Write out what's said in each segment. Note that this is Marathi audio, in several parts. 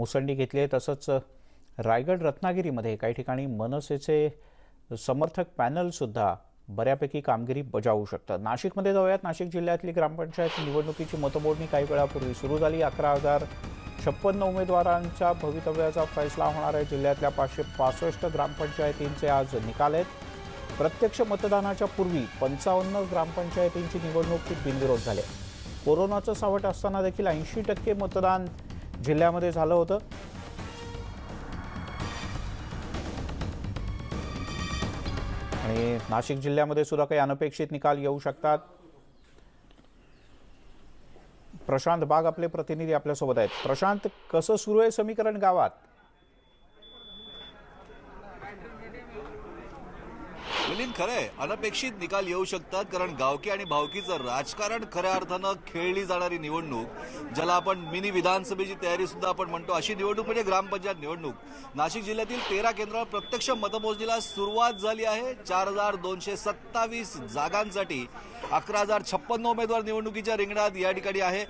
मुसंडी घेतली आहे. तसंच रायगड रत्नागिरीमध्ये काही ठिकाणी मनसेचे समर्थक पॅनलसुद्धा बऱ्यापैकी कामगिरी बजावू शकतात. नाशिकमध्ये जाऊयात. नाशिक जिल्ह्यातली ग्रामपंचायत निवडणुकीची मतमोडणी काही वेळापूर्वी सुरू झाली. अकरा हजार छप्पन्न उमेदवारांच्या भवितव्याचा फैसला होणार आहे. जिल्ह्यातल्या पाचशे पासष्ट ग्रामपंचायतींचे आज निकाल आहेत. प्रत्यक्ष मतदानाच्या पूर्वी पंचावन्न ग्रामपंचायतींची निवडणूक बिनविरोध झाली. कोरोनाचं सावट असताना देखील ऐंशी टक्के मतदान जिल्ह्यामध्ये झालं होतं. आणि नाशिक जिल्ह्यामध्ये सुद्धा काही अनपेक्षित निकाल येऊ शकतात. प्रशांत बाग आपले प्रतिनिधी आपल्यासोबत आहेत. प्रशांत कसं सुरू आहे समीकरण गावात? मिलिंद खरंय. अनपेक्षित निकाल येऊ शकतात कारण गावकी आणि भावकीचं राजकारण खऱ्या अर्थानं खेळली जाणारी निवडणूक ज्याला आपण मिनी विधानसभेची तयारी सुद्धा आपण म्हणतो अशी निवडणूक म्हणजे ग्रामपंचायत निवडणूक. नाशिक जिल्ह्यातील तेरा केंद्रावर प्रत्यक्ष मतमोजणीला सुरुवात झाली आहे. चार हजार दोनशे सत्तावीस जागांसाठी अकरा हजार छप्पन्न उमेदवार निवडणुकीच्या रिंगणात या ठिकाणी आहे.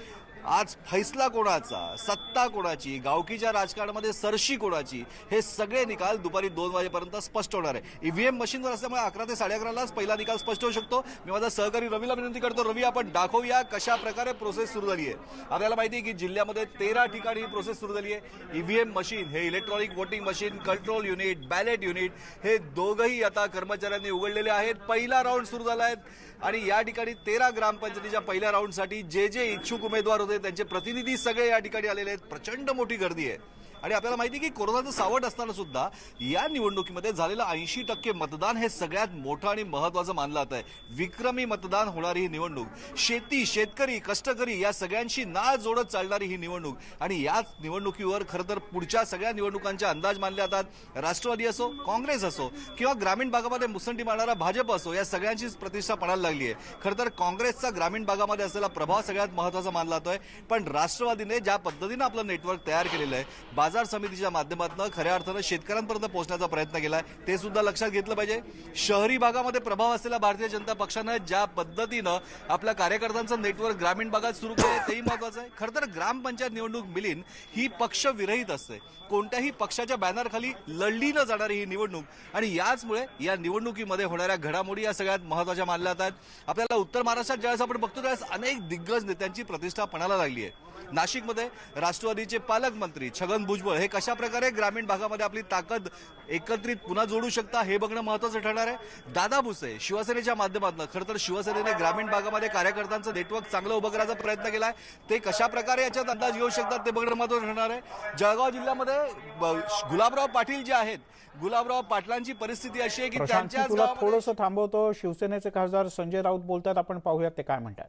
आज फैसला कोणाचा? सत्ता कोणाची? गावकीच्या राजकारणामध्ये सरशी कोणाची? हे सगळे निकाल दुपारी दोन वाजेपर्यंत स्पष्ट होणार आहे. ईव्हीएम मशीनवर असल्यामुळे अकरा ते साडे अकरालाच पहिला निकाल स्पष्ट होऊ शकतो. मी माझा सहकारी रवीला विनंती करतो रवी आपण दाखवूया कशा प्रकारे प्रोसेस सुरू झाली आहे. आपल्याला माहिती आहे की जिल्ह्यामध्ये तेरा ठिकाणी ही प्रोसेस सुरू झाली आहे. ईव्हीएम मशीन हे electronic voting machine control unit ballot unit हे दोघंही आता कर्मचाऱ्यांनी उघडलेले आहेत. पहिला राऊंड सुरू झाला आहे. आणि या ठिकाणी तेरा ग्रामपंचायतीच्या पहिल्या राऊंडसाठी जे जे इच्छुक उमेदवार होते त्यांचे प्रतिनिधी सगळे या ठिकाणी आलेले आहेत. प्रचंड मोठी गर्दी आहे. आणि आपल्याला माहिती की कोरोनाचं सावट असताना सुद्धा या निवडणुकीमध्ये झालेलं ऐंशी टक्के मतदान हे सगळ्यात मोठं आणि महत्वाचं मानलं जात आहे विक्रमी मतदान होणारी ही निवडणूक. शेती शेतकरी कष्टकरी या सगळ्यांशी ना जोडत चालणारी ही निवडणूक. आणि याच निवडणुकीवर खरं तर पुढच्या सगळ्या निवडणुकांचे अंदाज मानले जातात. राष्ट्रवादी असो काँग्रेस असो किंवा ग्रामीण भागामध्ये मुसंडी मारणारा भाजप असो या सगळ्यांचीच प्रतिष्ठा पडायला लागली आहे. खरं तर काँग्रेसचा ग्रामीण भागामध्ये असलेला प्रभाव सगळ्यात महत्त्वाचा मानला जातोय. पण राष्ट्रवादीने ज्या पद्धतीनं आपलं नेटवर्क तयार केलेलं आहे बाजार समितीच्या माध्यमातून खऱ्या अर्थानं शेतकऱ्यांपर्यंत पोहोचण्याचा प्रयत्न केलाय. ते सुद्धा लक्षात घेतलं पाहिजे. शहरी भागामध्ये प्रभाव असलेल्या भारतीय जनता पक्षानं ज्या पद्धतीनं आपल्या कार्यकर्त्यांचं नेटवर्क ग्रामीण भागात सुरू केलं तेही महत्वाचं आहे. खरं तर ग्रामपंचायत निवडणूक मिलीन ही पक्ष विरहित असते. कोणत्याही पक्षाच्या बॅनरखाली लढली न जाणारी ही निवडणूक आणि याचमुळे या निवडणुकीमध्ये होणाऱ्या घडामोडी या सगळ्यात महत्त्वाच्या मानल्या जातात. आपल्याला उत्तर महाराष्ट्रात ज्यावेळेस आपण बघतो त्यावेळेस अनेक दिग्गज नेत्यांची प्रतिष्ठा पणाला लागली आहे. नाशिकमध्ये राष्ट्रवादीचे पालकमंत्री छगन भुजबळ हे कशा प्रकारे ग्रामीण भागामध्ये आपली ताकद एकत्रित पुन्हा जोडू शकता हे बघणं महत्वाचं ठरणार आहे. दादा भुसे शिवसेनेच्या माध्यमातून खरं तर शिवसेनेने ग्रामीण भागामध्ये कार्यकर्त्यांचं नेटवर्क चांगलं उभं करायचा प्रयत्न केलाय. ते कशा प्रकारे याच्यात अंदाज येऊ शकतात ते बघणं महत्वाचं ठरणार आहे. जळगाव जिल्ह्यामध्ये गुलाबराव पाटील जे आहेत गुलाबराव पाटलांची परिस्थिती अशी आहे की गावामध्ये- थोडंसं थांबवतो. शिवसेनेचे खासदार संजय राऊत बोलतात आपण पाहूयात ते काय म्हणतात.